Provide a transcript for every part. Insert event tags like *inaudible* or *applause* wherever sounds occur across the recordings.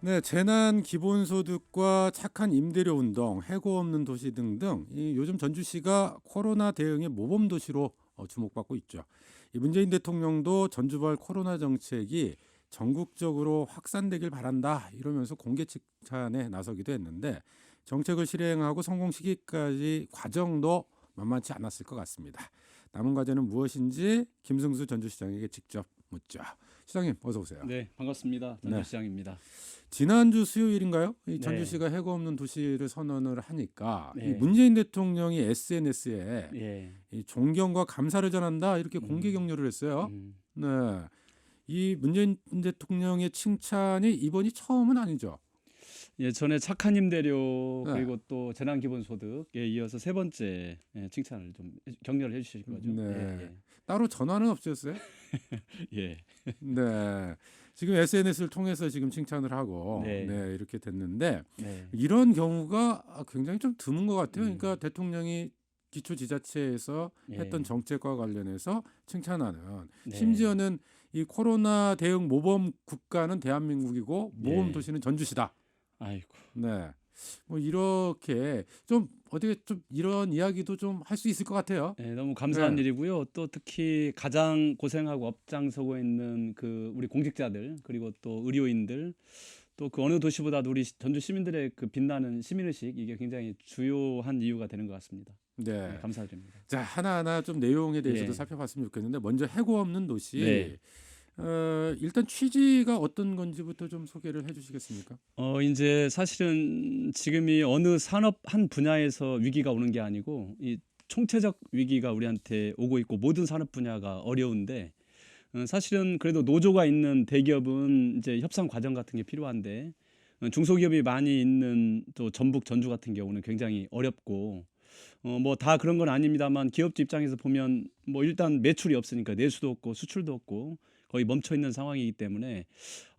네, 재난 기본소득과 착한 임대료 운동, 해고 없는 도시 등등 이 요즘 전주시가 코로나 대응의 모범 도시로 어, 주목받고 있죠. 이 문재인 대통령도 전주발 코로나 정책이 전국적으로 확산되길 바란다 이러면서 공개 칭찬에 나서기도 했는데 정책을 실행하고 성공 시기까지 과정도 만만치 않았을 것 같습니다. 남은 과제는 무엇인지 김승수 전주시장에게 직접 묻죠. 시장님 어서 오세요. 네, 반갑습니다. 네. 전주시장입니다. 지난주 수요일인가요? 이 네. 전주시가 해고 없는 도시를 선언을 하니까 이 네. 문재인 대통령이 SNS에 예. 이 존경과 감사를 전한다 이렇게 음. 공개 격려를 했어요. 음, 네. 이 문재인 대통령의 칭찬이 이번이 처음은 아니죠. 예, 전에 착한 임대료 네. 그리고 또 재난 기본소득에 이어서 세 번째 예, 칭찬을 좀 해- 격려를 해주실 거죠. 네. 따로 전화는 없으셨어요? 예, *laughs* 예. 네. 지금 SNS를 통해서 지금 칭찬을 하고 네. 네, 이렇게 됐는데 네. 이런 경우가 굉장히 좀 드문 것 같아요. 음. 그러니까 대통령이 기초 지자체에서 예. 했던 정책과 관련해서 칭찬하는 네. 심지어는 이 코로나 대응 모범 국가는 대한민국이고 모범 예. 도시는 전주시다. 아이고. 네. 뭐 이렇게 좀 어떻게 좀 이런 이야기도 좀 할 수 있을 것 같아요. 네, 너무 감사한 네. 일이고요. 또 특히 가장 고생하고 앞장서고 있는 그 우리 공직자들 그리고 또 의료인들 또 그 어느 도시보다도 우리 전주 시민들의 그 빛나는 시민의식 이게 굉장히 주요한 이유가 되는 것 같습니다. 네. 네, 감사드립니다. 자 하나하나 좀 내용에 대해서도 예. 살펴봤으면 좋겠는데 먼저 해고 없는 도시. 네. 어, 일단 취지가 어떤 건지부터 좀 소개를 해주시겠습니까? 어 이제 사실은 지금이 어느 산업 한 분야에서 위기가 오는 게 아니고 이 총체적 위기가 우리한테 오고 있고 모든 산업 분야가 어려운데 어, 사실은 그래도 노조가 있는 대기업은 이제 협상 과정 같은 게 필요한데 어, 중소기업이 많이 있는 또 전북 전주 같은 경우는 굉장히 어렵고 어 뭐 다 그런 건 아닙니다만 기업주 입장에서 보면 뭐 일단 매출이 없으니까 내수도 없고 수출도 없고 거의 멈춰 있는 상황이기 때문에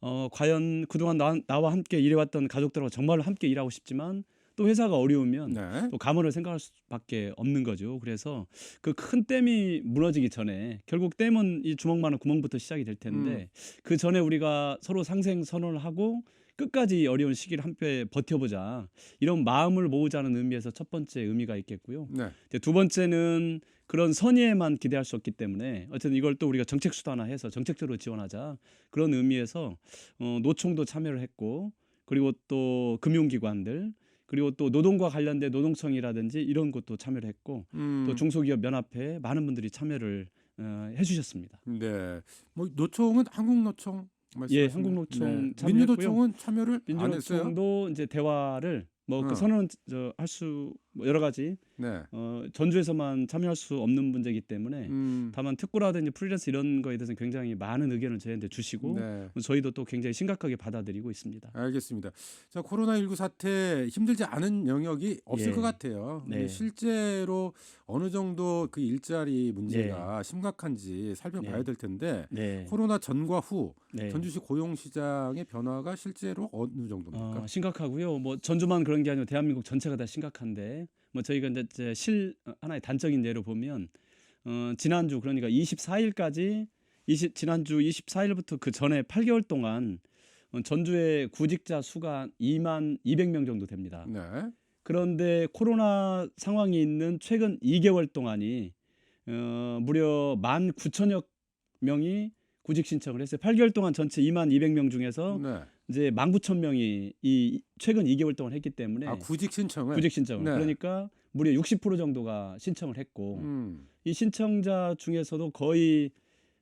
어 과연 그동안 나, 나와 함께 일해왔던 가족들하고 정말 함께 일하고 싶지만 또 회사가 어려우면 네. 또 감원을 생각할 수밖에 없는 거죠. 그래서 그 큰 댐이 무너지기 전에 결국 댐은 이 주먹만한 구멍부터 시작이 될 텐데 그 전에 우리가 서로 상생 선언을 하고 끝까지 이 어려운 시기를 함께 버텨보자 이런 마음을 모으자는 의미에서 첫 번째 의미가 있겠고요. 네. 이제 두 번째는 그런 선의에만 기대할 수 없기 때문에 어쨌든 이걸 또 우리가 정책 수단화 해서 정책적으로 지원하자 그런 의미에서 어, 노총도 참여를 했고 그리고 또 금융기관들 그리고 또 노동과 관련된 노동청이라든지 이런 것도 참여를 했고 음, 또 중소기업 연합회 많은 분들이 참여를 어, 해주셨습니다. 네. 뭐 노총은 한국노총 예, 한국노총 네. 참여했고요. 민주노총은 참여를 안 했어요. 민주노총도 이제 대화를 뭐 그 어. 선언 저할 수 뭐 여러 가지 네. 어, 전주에서만 참여할 수 없는 문제이기 때문에 음, 다만 특구라든지 프리랜서 이런 거에 대해서 는 굉장히 많은 의견을 저희한테 주시고 네. 저희도 또 굉장히 심각하게 받아들이고 있습니다. 알겠습니다. 자 코로나 19 사태 힘들지 않은 영역이 없을 예. 것 같아요. 네. 실제로 어느 정도 그 일자리 문제가 심각한지 살펴봐야 네. 될 텐데 네. 코로나 전과 후 네. 전주시 고용 시장의 변화가 실제로 어느 정도입니까? 어, 심각하고요. 뭐 전주만 그런 게 아니고 대한민국 전체가 다 심각한데 뭐 저희가 이제 실 어, 하나의 단적인 예로 보면 어, 지난주 그러니까 24일까지 20, 지난주 24일부터 그 전에 8개월 동안 어, 전주의 구직자 수가 2만 200명 정도 됩니다. 네. 그런데 코로나 상황이 있는 최근 2개월 동안이 어, 무려 1만 9천여 명이 구직 신청을 했어요. 8개월 동안 전체 2만 200명 중에서 네. 이제 1만 9천 명이 이 최근 2개월 동안 했기 때문에 아 구직 신청을. 구직 신청을 네. 그러니까 무려 60% 정도가 신청을 했고 음. 이 신청자 중에서도 거의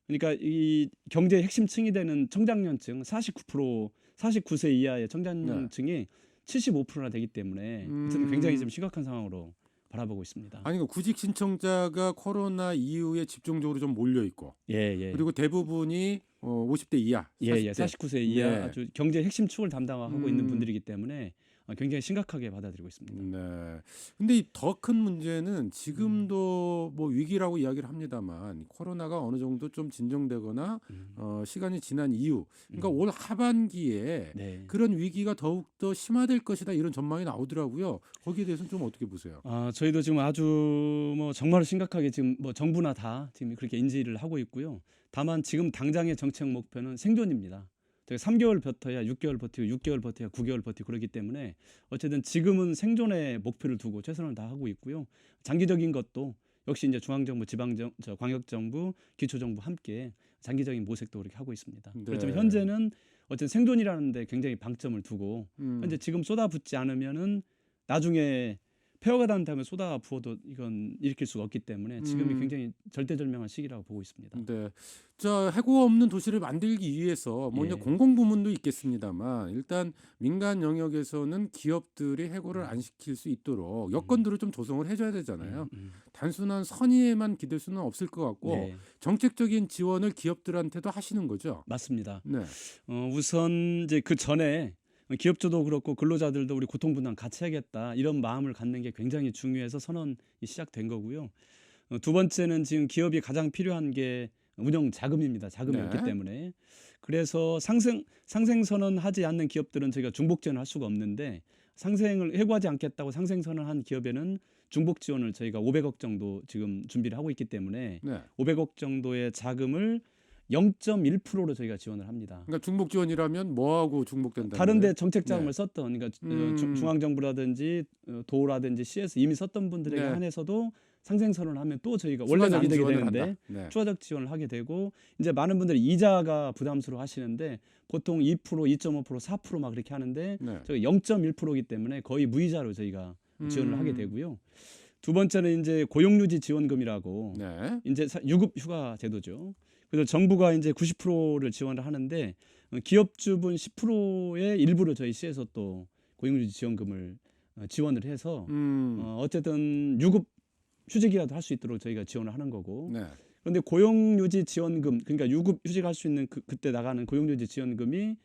그러니까 이 경제 핵심층이 되는 청장년층 49% 49세 이하의 청장년층이 75%나 되기 때문에 음. 굉장히 좀 심각한 상황으로 바라보고 있습니다. 아니 그 구직 신청자가 코로나 이후에 집중적으로 좀 몰려 있고 예, 예. 그리고 대부분이 어, 50대 이하, 예, 40대. 예. 49세 이하 네. 아주 경제 핵심 축을 담당하고 있는 음. 분들이기 때문에 어, 굉장히 심각하게 받아들이고 있습니다. 네. 근데 이더큰 문제는 지금도 뭐 위기라고 이야기를 합니다만 코로나가 어느 정도 좀 진정되거나 음. 어, 시간이 지난 이후, 그러니까 음. 올 하반기에 네. 그런 위기가 더욱 더 심화될 것이다 이런 전망이 나오더라고요. 거기에 대해서는 좀 어떻게 보세요? 아, 저희도 지금 아주 뭐 정말 심각하게 지금 뭐 정부나 다 지금 그렇게 인지를 하고 있고요. 다만 지금 당장의 정책 목표는 생존입니다. 저희 3개월 버텨야 6개월 버티고 6개월 버텨야 9개월 버티고 그렇기 때문에 어쨌든 지금은 생존의 목표를 두고 최선을 다하고 있고요. 장기적인 것도 역시 이제 중앙정부, 지방정, 저 광역정부, 기초정부 함께 장기적인 모색도 그렇게 하고 있습니다. 네. 그렇지만 현재는 어쨌든 생존이라는데 굉장히 방점을 두고 음. 현재 지금 쏟아붓지 않으면은 나중에 폐허가 단 다음에 쏟아 부어도 이건 일으킬 수가 없기 때문에 지금이 음. 굉장히 절대절명한 시기라고 보고 있습니다. 네. 자, 해고 없는 도시를 만들기 위해서 뭐 이제 예. 공공 부문도 있겠습니다만 일단 민간 영역에서는 기업들이 해고를 안 시킬 수 있도록 여건들을 좀 조성을 해줘야 되잖아요. 음, 음. 단순한 선의에만 기댈 수는 없을 것 같고 네, 정책적인 지원을 기업들한테도 하시는 거죠. 맞습니다. 네. 어, 우선 이제 그 전에 기업주도 그렇고 근로자들도 우리 고통 분담 같이 해야겠다 이런 마음을 갖는 게 굉장히 중요해서 선언이 시작된 거고요. 어, 두 번째는 지금 기업이 가장 필요한 게 운영 자금입니다. 자금이 네. 없기 때문에 그래서 상생 상생 선언하지 않는 기업들은 저희가 중복 지원을 할 수가 없는데 상생을 해고하지 않겠다고 상생 선언한 기업에는 중복 지원을 저희가 500억 정도 지금 준비를 하고 있기 때문에 네. 500억 정도의 자금을 0.1%로 저희가 지원을 합니다. 그러니까 중복 지원이라면 뭐하고 중복된다? 다른데 정책 자금을 네. 썼던 그러니까 어, 음. 중- 중앙 정부라든지 어, 도라든지 CS 이미 썼던 분들에게 네. 한해서도 상생 선언을 하면 또 저희가 원래는 안 되게 되는데 네. 추가적 지원을 하게 되고 이제 많은 분들이 이자가 부담스러워 하시는데 보통 2% 2.5% 4%막 그렇게 하는데 네. 저희 0.1%이기 때문에 거의 무이자로 저희가 지원을 음. 하게 되고요. 두 번째는 이제 고용유지 지원금이라고 네. 이제 사- 유급 휴가 제도죠. 그래서 정부가 이제 90%를 지원을 하는데 어, 기업주분 10%의 일부를 저희 시에서 또 고용유지 지원금을 어, 지원을 해서 음. 어, 어쨌든 유급 휴직이라도 할 수 있도록 저희가 지원을 하는 거고 네. 그런데 고용유지 지원금 그러니까 유급 휴직할 수 있는 그, 그때 나가는 고용유지 지원금이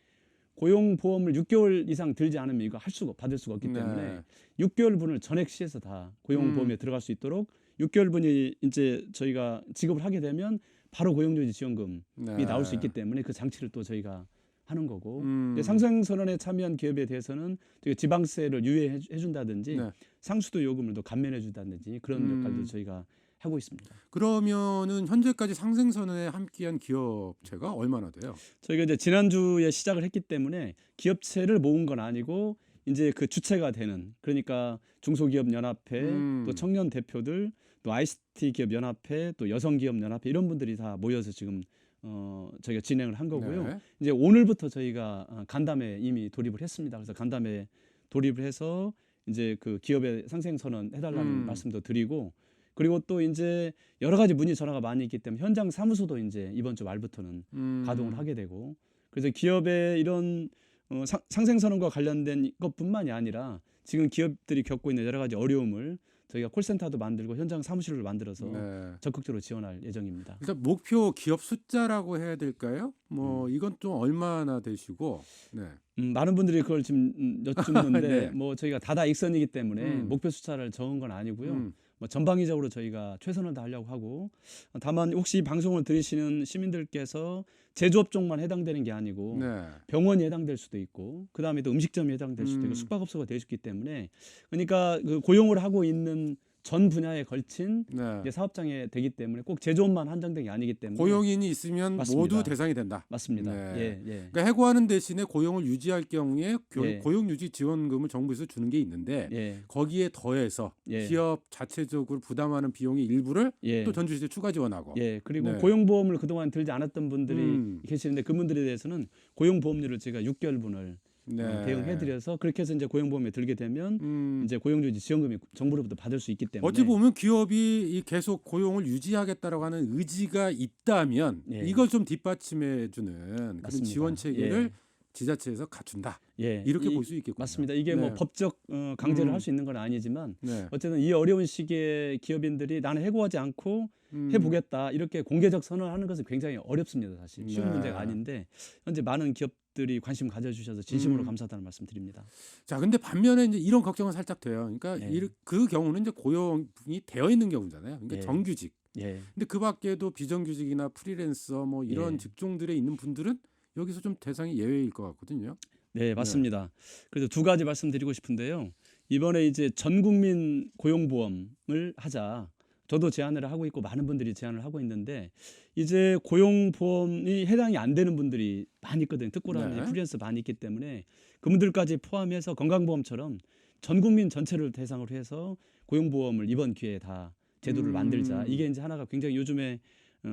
고용보험을 6개월 이상 들지 않으면 이거 할 수가 받을 수가 없기 때문에 네. 6개월 분을 전액 시에서 다 고용보험에 음. 들어갈 수 있도록 6개월 분이 이제 저희가 지급을 하게 되면 바로 고용유지 지원금이 네. 나올 수 있기 때문에 그 장치를 또 저희가 하는 거고 음. 이제 상생 선언에 참여한 기업에 대해서는 지방세를 유예해 주- 해준다든지 네. 상수도 요금을 또 감면해 준다든지 그런 음. 역할도 저희가 하고 있습니다. 그러면은 현재까지 상생 선언에 함께한 기업체가 얼마나 돼요? 저희가 이제 지난주에 시작을 했기 때문에 기업체를 모은 건 아니고 이제 그 주체가 되는 그러니까 중소기업 연합회 음. 또 청년 대표들 또 ICT 기업 연합회 또 여성 기업 연합회 이런 분들이 다 모여서 지금 어 저희가 진행을 한 거고요. 네. 이제 오늘부터 저희가 어, 간담회 이미 돌입을 했습니다. 그래서 간담회 돌입을 해서 이제 그 기업에 상생 선언 해달라는 음. 말씀도 드리고 그리고 또 이제 여러 가지 문의 전화가 많이 있기 때문에 현장 사무소도 이제 이번 주 말부터는 음. 가동을 하게 되고 그래서 기업의 이런 어, 상, 상생 선언과 관련된 것뿐만이 아니라 지금 기업들이 겪고 있는 여러 가지 어려움을 저희가 콜센터도 만들고 현장 사무실을 만들어서 네. 적극적으로 지원할 예정입니다. 일단 목표 기업 숫자라고 해야 될까요? 뭐 음. 이건 좀 얼마나 되시고 네. 음, 많은 분들이 그걸 지금 음, 여쭙는데 *laughs* 네. 뭐 저희가 다다 익선이기 때문에 음. 목표 숫자를 정한 건 아니고요. 음. 뭐 전방위적으로 저희가 최선을 다하려고 하고 어, 다만 혹시 이 방송을 들으시는 시민들께서 제조업종만 해당되는 게 아니고 네. 병원이 해당될 수도 있고 그다음에 또 음식점이 해당될 수도 음. 있고 숙박업소가 될수 있기 때문에 그러니까 그 고용을 하고 있는 전 분야에 걸친 네. 이제 사업장에 되기 때문에 꼭 제조업만 한정된 게 아니기 때문에 고용인이 있으면 맞습니다. 모두 대상이 된다. 맞습니다. 네. 예, 예. 그러니까 해고하는 대신에 고용을 유지할 경우에 교- 예. 고용 유지 지원금을 정부에서 주는 게 있는데 예. 거기에 더해서 예. 기업 자체적으로 부담하는 비용의 일부를 예. 또 전주시에 추가 지원하고 예, 그리고 네. 고용보험을 그동안 들지 않았던 분들이 음. 계시는데 그분들에 대해서는 고용보험료를 제가 6개월분을 네. 어, 대응해드려서 그렇게 해서 이제 고용보험에 들게 되면 음. 이제 고용유지 지원금이 정부로부터 받을 수 있기 때문에 어찌 보면 기업이 이 계속 고용을 유지하겠다라고 하는 의지가 있다면 예. 이걸 좀 뒷받침해 주는 그런. 지원 체계를 예. 지자체에서 갖춘다. 예, 이렇게 이- 볼수 있겠군요. 맞습니다. 이게 뭐 네. 법적 어, 강제를 음. 할수 있는 건 아니지만 네. 어쨌든 이 어려운 시기에 기업인들이 나는 해고하지 않고 음. 해보겠다 이렇게 공개적 선언을 하는 것은 굉장히 어렵습니다. 사실 쉬운 네. 문제가 아닌데 현재 많은 기업 들이 관심 가져주셔서 진심으로 음. 감사하다는 말씀드립니다. 자, 근데 반면에 이제 이런 걱정은 살짝 돼요. 그러니까 네. 이- 그 경우는 이제 고용이 되어 있는 경우잖아요. 그러니까 예. 정규직. 예, 근데 그 밖에도 비정규직이나 프리랜서 뭐 이런 예. 직종들에 있는 분들은 여기서 좀 대상이 예외일 것 같거든요. 네 맞습니다. 그래서 두 가지 말씀드리고 싶은데요. 이번에 이제 전 국민 고용보험을 하자. 저도 제안을 하고 있고 많은 분들이 제안을 하고 있는데 이제 고용보험이 해당이 안 되는 분들이 많이 있거든요. 특고라든지 네. 프리랜서 많이 있기 때문에 그분들까지 포함해서 건강보험처럼 전 국민 전체를 대상으로 해서 고용보험을 이번 기회에 다 제도를 음. 만들자. 이게 이제 하나가 굉장히 요즘에 어,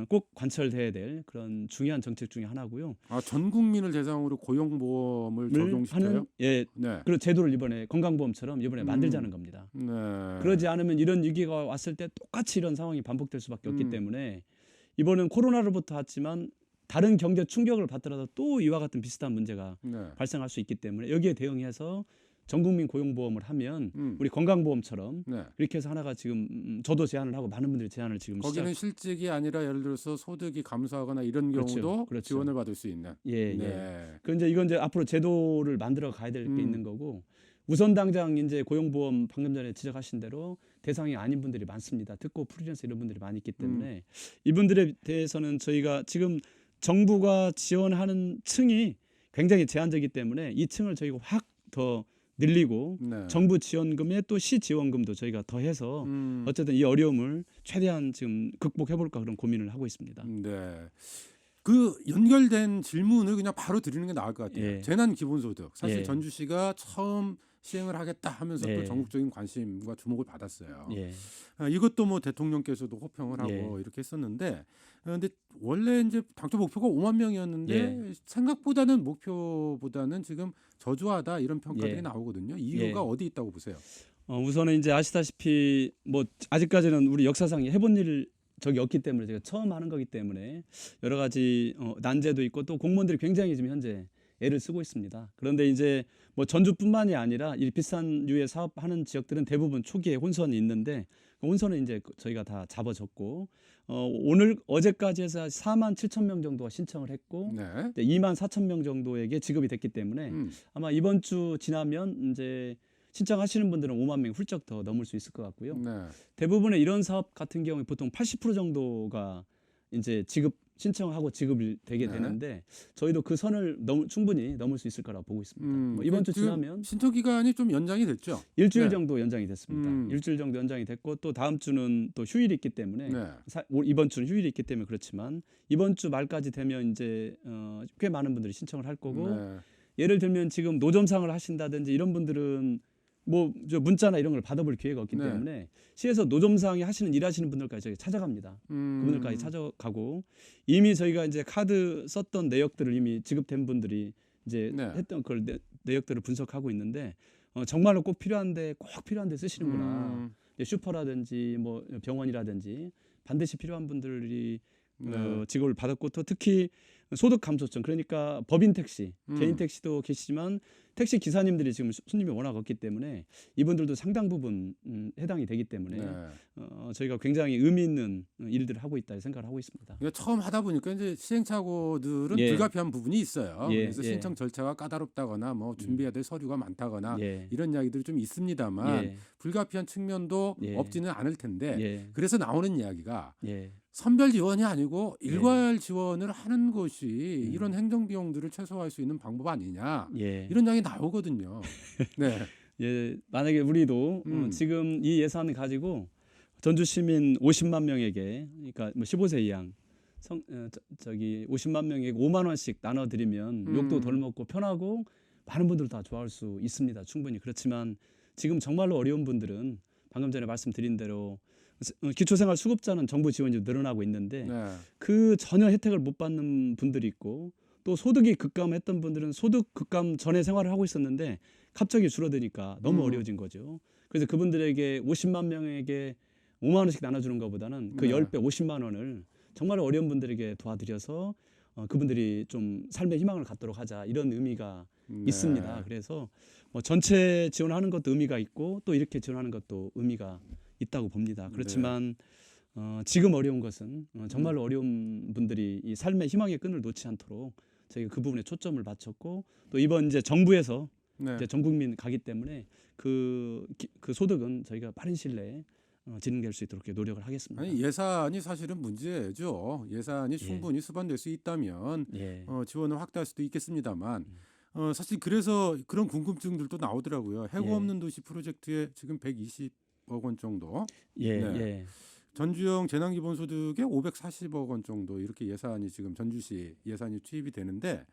꼭 관철돼야 될 그런 중요한 정책 중에 하나고요. 아, 전 국민을 대상으로 고용보험을 적용시켜요? 하는 예 네. 그런 제도를 이번에 건강보험처럼 이번에 음. 만들자는 겁니다. 네. 그러지 않으면 이런 위기가 왔을 때 똑같이 이런 상황이 반복될 수밖에 없기 음. 때문에 이번은 코로나로부터 왔지만 다른 경제 충격을 받더라도 또 이와 같은 비슷한 문제가 네. 발생할 수 있기 때문에 여기에 대응해서 전 국민 고용보험을 하면 음. 우리 건강보험처럼 네. 이렇게 해서 하나가 지금 음, 저도 제안을 하고 많은 분들이 제안을 지금 거기는 시작 실직이 아니라 예를 들어서 소득이 감소하거나 이런 그렇죠. 경우도 그렇죠. 지원을 받을 수 있는. 예, 예. 네. 그 이제 이건 이제 앞으로 제도를 만들어 가야 될게 음. 있는 거고 우선 당장 이제 고용보험 방금 전에 지적하신 대로 대상이 아닌 분들이 많습니다. 특고 프리랜서 이런 분들이 많이 있기 음. 때문에 이분들에 대해서는 저희가 지금 정부가 지원하는 층이 굉장히 제한적이기 때문에 이 층을 저희가 확 더 늘리고 네. 정부 지원금에 또 시 지원금도 저희가 더해서 음. 어쨌든 이 어려움을 최대한 지금 극복해 볼까 그런 고민을 하고 있습니다. 네. 그 연결된 질문을 그냥 바로 드리는 게 나을 것 같아요. 예. 재난 기본소득. 사실 예. 전주시가 처음 시행을 하겠다 하면서 또 예. 전국적인 관심과 주목을 받았어요. 예. 아, 이것도 뭐 대통령께서도 호평을 하고 예. 이렇게 했었는데 어, 근데 원래 이제 당초 목표가 5만 명이었는데 예. 생각보다는 목표보다는 지금 저조하다 이런 평가들이 예. 나오거든요. 이유가 예. 어디 있다고 보세요? 어, 우선은 이제 아시다시피 뭐 아직까지는 우리 역사상 해본 일 적이 없기 때문에 제가 처음 하는 거기 때문에 여러 가지 어, 난제도 있고 또 공무원들이 굉장히 지금 현재 애를 쓰고 있습니다. 그런데 이제 뭐 전주뿐만이 아니라 이 비슷한 류의 사업하는 지역들은 대부분 초기에 혼선이 있는데 그 혼선은 이제 그 저희가 다 잡아줬고 어, 오늘 어제까지 해서 4만 7천 명 정도가 신청을 했고 네. 2만 4천 명 정도에게 지급이 됐기 때문에 음. 아마 이번 주 지나면 이제 신청하시는 분들은 5만 명 훌쩍 더 넘을 수 있을 것 같고요. 네. 대부분의 이런 사업 같은 경우에 보통 80% 정도가 이제 지급 신청하고 지급이 되게 네. 되는데 저희도 그 선을 넘, 충분히 넘을 수 있을 거라고 보고 있습니다. 음, 뭐 이번 주 지금 지나면 신청 기간이 좀 연장이 됐죠. 일주일 네. 정도 연장이 됐습니다. 음. 일주일 정도 연장이 됐고 또 다음 주는 또 휴일이 있기 때문에 네. 사- 올- 이번 주는 휴일이 있기 때문에 그렇지만 이번 주 말까지 되면 이제 어, 꽤 많은 분들이 신청을 할 거고 네. 예를 들면 지금 노점상을 하신다든지 이런 분들은 뭐 저 문자나 이런 걸 받아볼 기회가 없기 네. 때문에 시에서 노점상에 하시는 일하시는 분들까지 저희 찾아갑니다. 음. 그분들까지 찾아가고 이미 저희가 이제 카드 썼던 내역들을 이미 지급된 분들이 이제 네. 했던 그걸 내, 내역들을 분석하고 있는데 어, 정말로 꼭 필요한데 꼭 필요한데 쓰시는구나. 음. 이제 슈퍼라든지 뭐 병원이라든지 반드시 필요한 분들이 네. 어, 지급을 받았고 또 특히 소득 감소증 그러니까 법인 택시, 음. 개인 택시도 계시지만 택시 기사님들이 지금 수- 손님이 워낙 없기 때문에 이분들도 상당 부분 음, 해당이 되기 때문에 네. 어, 저희가 굉장히 의미 있는 일들을 하고 있다 생각을 하고 있습니다. 그러니까 처음 하다 보니까 이제 시행착오들은 예. 불가피한 부분이 있어요. 예, 그래서 예. 신청 절차가 까다롭다거나 뭐 준비해야 될 서류가 많다거나 예. 이런 이야기들이 좀 있습니다만 예. 불가피한 측면도 예. 없지는 않을 텐데 예. 그래서 나오는 이야기가 예. 선별 지원이 아니고 예. 일괄 지원을 하는 것이 음. 이런 행정 비용들을 최소화할 수 있는 방법 아니냐 예. 이런 이야기 나오거든요. *laughs* 네. 예. 만약에 우리도 어, 음. 지금 이 예산을 가지고 전주 시민 50만 명에게 그러니까 뭐 15세 이상 성, 어, 저, 저기 50만 명에게 5만 원씩 나눠 드리면 음. 욕도 덜 먹고 편하고 많은 분들 다 좋아할 수 있습니다. 충분히. 그렇지만 지금 정말로 어려운 분들은 방금 전에 말씀드린 대로 어, 기초생활 수급자는 정부 지원이 늘어나고 있는데 네. 그 전혀 혜택을 못 받는 분들이 있고 또 소득이 급감했던 분들은 소득 급감 전에 생활을 하고 있었는데 갑자기 줄어드니까 너무 음. 어려워진 거죠. 그래서 그분들에게 50만 명에게 5만 원씩 나눠주는 것보다는 그 네. 10배 50만 원을 정말 어려운 분들에게 도와드려서 어, 그분들이 좀 삶의 희망을 갖도록 하자 이런 의미가 네. 있습니다. 그래서 뭐 전체 지원하는 것도 의미가 있고 또 이렇게 지원하는 것도 의미가 있다고 봅니다. 그렇지만 어, 지금 어려운 것은 어, 정말로 어려운 분들이 이 삶의 희망의 끈을 놓지 않도록 저희가 그 부분에 초점을 맞췄고 또 이번 이제 정부에서 네. 이제 전 국민 가기 때문에 그, 기- 그 소득은 저희가 빠른 시일 내에 어, 진행될 수 있도록 노력을 하겠습니다. 아니 예산이 사실은 문제죠. 예산이 충분히 수반될 수 있다면 예. 어, 지원을 확대할 수도 있겠습니다만 음. 어, 사실 그래서 그런 궁금증들도 나오더라고요. 해고 예. 없는 도시 프로젝트에 지금 120억 원 정도 예. 네. 예. 전주형 재난기본소득에 540억 원 정도 이렇게 예산이 지금 전주시 예산이 투입이 되는데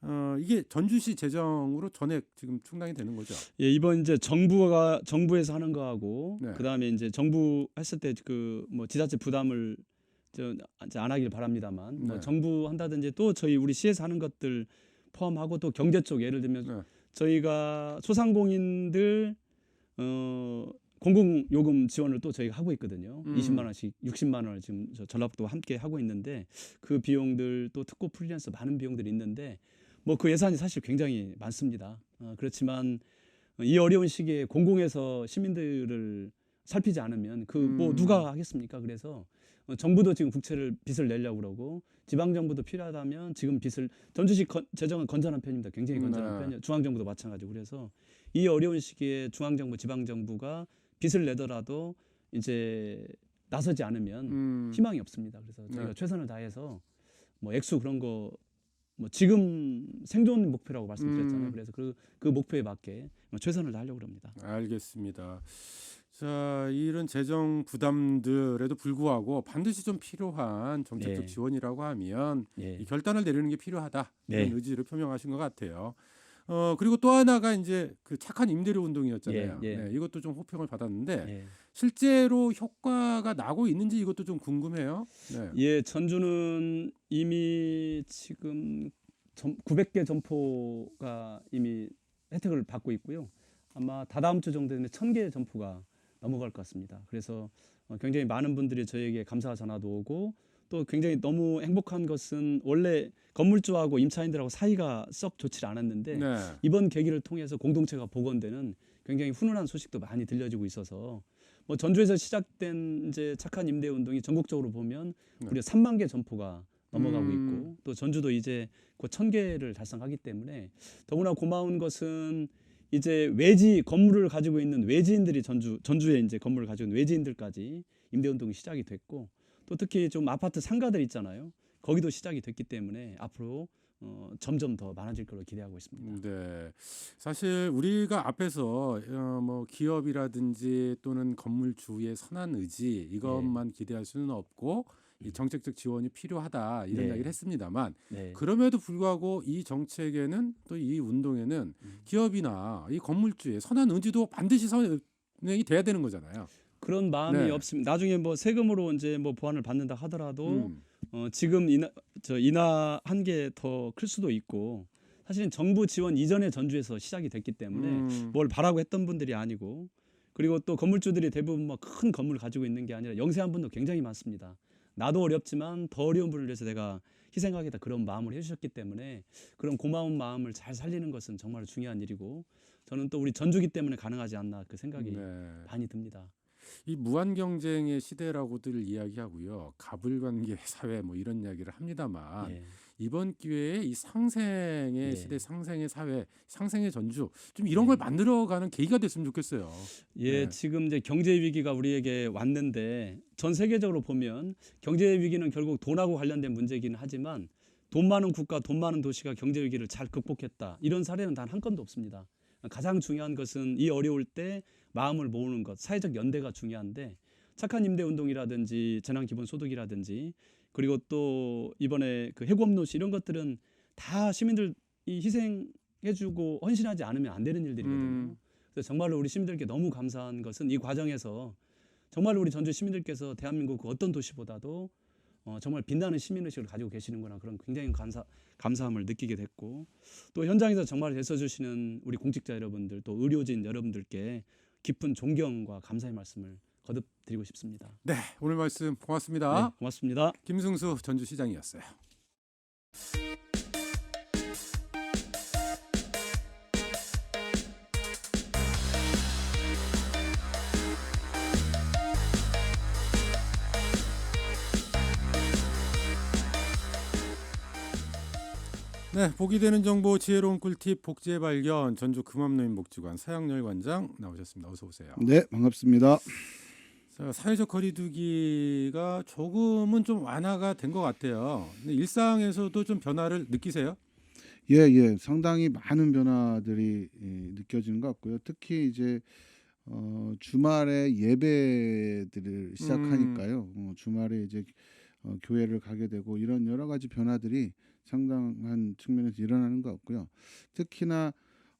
어, 이게 전주시 재정으로 전액 지금 충당이 되는 거죠. 예, 이번 이제 정부가 정부에서 하는 거하고 네. 그다음에 이제 정부 했을 때 그 뭐 지자체 부담을 저, 이제 안 하길 바랍니다만 뭐 네. 정부 한다든지 또 저희 우리 시에서 하는 것들 포함하고 또 경제 쪽 예를 들면 네. 저희가 소상공인들 어 공공 요금 지원을 또 저희가 하고 있거든요. 음. 20만 원씩 60만 원을 지금 저 전라북도와 함께 하고 있는데 그 비용들 또 특고 프리랜서 많은 비용들이 있는데 뭐 그 예산이 사실 굉장히 많습니다. 어, 그렇지만 이 어려운 시기에 공공에서 시민들을 살피지 않으면 그뭐 음. 누가 하겠습니까? 그래서 어, 정부도 지금 국채를 빚을 내려고 그러고 지방 정부도 필요하다면 지금 빚을 전주시 건, 재정은 건전한 편입니다. 굉장히 건전한 네. 편이에요. 중앙 정부도 마찬가지고 그래서 이 어려운 시기에 중앙 정부, 지방 정부가 빚을 내더라도 이제 나서지 않으면 음, 희망이 없습니다. 그래서 저희가 네. 최선을 다해서 뭐 액수 그런 거 뭐 지금 생존 목표라고 말씀드렸잖아요. 음. 그래서 그, 그 목표에 맞게 뭐 최선을 다하려고 합니다. 알겠습니다. 자, 이런 재정 부담들에도 불구하고 반드시 좀 필요한 정책적 네. 지원이라고 하면 예. 이 결단을 내리는 게 필요하다 이런 네. 의지를 표명하신 것 같아요. 어 그리고 또 하나가 이제 그 착한 임대료 운동이었잖아요. 예, 예. 네, 이것도 좀 호평을 받았는데 예. 실제로 효과가 나고 있는지 이것도 좀 궁금해요. 네. 예, 전주는 이미 지금 점, 900개 점포가 이미 혜택을 받고 있고요. 아마 다다음 주 정도 되면 1000개 점포가 넘어갈 것 같습니다. 그래서 어, 굉장히 많은 분들이 저에게 감사 전화도 오고 또 굉장히 너무 행복한 것은 원래 건물주하고 임차인들하고 사이가 썩 좋지 않았는데 네. 이번 계기를 통해서 공동체가 복원되는 굉장히 훈훈한 소식도 많이 들려지고 있어서 뭐 전주에서 시작된 이제 착한 임대 운동이 전국적으로 보면 네. 우리가 3만 개 점포가 넘어가고 음. 있고 또 전주도 이제 곧 1000개를 달성하기 때문에 더구나 고마운 것은 이제 외지 건물을 가지고 있는 외지인들이 전주 전주에 이제 건물을 가지고 있는 외지인들까지 임대 운동이 시작이 됐고 또 특히 좀 아파트 상가들 있잖아요. 거기도 시작이 됐기 때문에 앞으로 어, 점점 더 많아질 걸로 기대하고 있습니다. 네. 사실 우리가 앞에서 어, 뭐 기업이라든지 또는 건물주의 선한 의지 이것만 기대할 수는 없고 이 정책적 지원이 필요하다 이런 네. 이야기를 했습니다만 네. 그럼에도 불구하고 이 정책에는 또 이 운동에는 음. 기업이나 이 건물주의 선한 의지도 반드시 선행이 돼야 되는 거잖아요. 그런 마음이 네. 없습니다. 나중에 뭐 세금으로 이제 뭐 보완을 받는다 하더라도 음. 어, 지금 인하 저 인하 한 게 더 클 수도 있고 사실은 정부 지원 이전에 전주에서 시작이 됐기 때문에 음. 뭘 바라고 했던 분들이 아니고 그리고 또 건물주들이 대부분 뭐 큰 건물 가지고 있는 게 아니라 영세한 분도 굉장히 많습니다. 나도 어렵지만 더 어려운 분을 위해서 내가 희생하겠다 그런 마음을 해주셨기 때문에 그런 고마운 마음을 잘 살리는 것은 정말 중요한 일이고 저는 또 우리 전주기 때문에 가능하지 않나 그 생각이 네. 많이 듭니다. 이 무한 경쟁의 시대라고들 이야기하고요. 가불관계 *laughs* 사회 뭐 이런 이야기를 합니다만 예. 이번 기회에 이 상생의 예. 시대, 상생의 사회, 상생의 전주 좀 이런 예. 걸 만들어가는 계기가 됐으면 좋겠어요. 예, 네. 지금 이제 경제 위기가 우리에게 왔는데 전 세계적으로 보면 경제 위기는 결국 돈하고 관련된 문제이기는 하지만 돈 많은 국가, 돈 많은 도시가 경제 위기를 잘 극복했다. 이런 사례는 단 한 건도 없습니다. 가장 중요한 것은 이 어려울 때 마음을 모으는 것, 사회적 연대가 중요한데 착한 임대 운동이라든지 재난 기본 소득이라든지 그리고 또 이번에 그 해고업노시 이런 것들은 다 시민들이 희생해주고 헌신하지 않으면 안 되는 일들이거든요. 음. 그래서 정말로 우리 시민들께 너무 감사한 것은 이 과정에서 정말 우리 전주 시민들께서 대한민국 그 어떤 도시보다도 어, 정말 빛나는 시민의식을 가지고 계시는구나 그런 굉장히 감사 감사함을 느끼게 됐고 또 현장에서 정말 애써주시는 우리 공직자 여러분들 또 의료진 여러분들께 깊은 존경과 감사의 말씀을 거듭 드리고 싶습니다. 네, 오늘 말씀 고맙습니다. 네, 고맙습니다. 김승수 전주시장이었어요. 네, 보기 되는 정보 지혜로운 꿀팁 복지의 발견 전주 금암노인 복지관 서양열 관장 나오셨습니다. 어서 오세요. 네, 반갑습니다. 자, 사회적 거리두기가 조금은 좀 완화가 된 것 같아요. 근데 일상에서도 좀 변화를 느끼세요? 예, 예, 상당히 많은 변화들이 예, 느껴지는 것 같고요. 특히 이제 어, 주말에 예배들을 시작하니까요. 어, 주말에 이제 어, 교회를 가게 되고 이런 여러 가지 변화들이 상당한 측면에서 일어나는 것 같고요. 특히나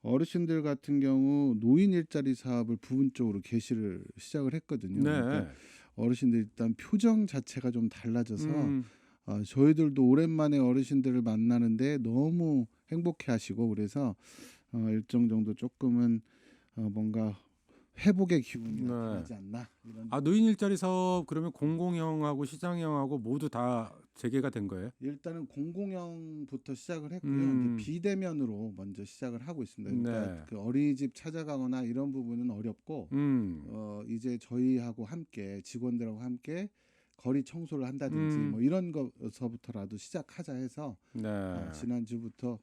어르신들 같은 경우 노인 일자리 사업을 부분적으로 개시를 시작을 했거든요. 네. 그러니까 어르신들 일단 표정 자체가 좀 달라져서 음, 어, 저희들도 오랜만에 어르신들을 만나는데 너무 행복해하시고 그래서 어, 일정 정도 조금은 어, 뭔가 회복의 기운이 네. 나타나지 않나 이런 아 노인 일자리 사업 그러면 공공형하고 시장형하고 모두 다 재개가 된 거예요? 일단은 공공형부터 시작을 했고요. 음. 이제 비대면으로 먼저 시작을 하고 있습니다. 그러니까 네. 그 어린이집 찾아가거나 이런 부분은 어렵고 음. 어, 이제 저희하고 함께 직원들하고 함께 거리 청소를 한다든지 음. 뭐 이런 것서부터라도 시작하자 해서 네. 어, 지난주부터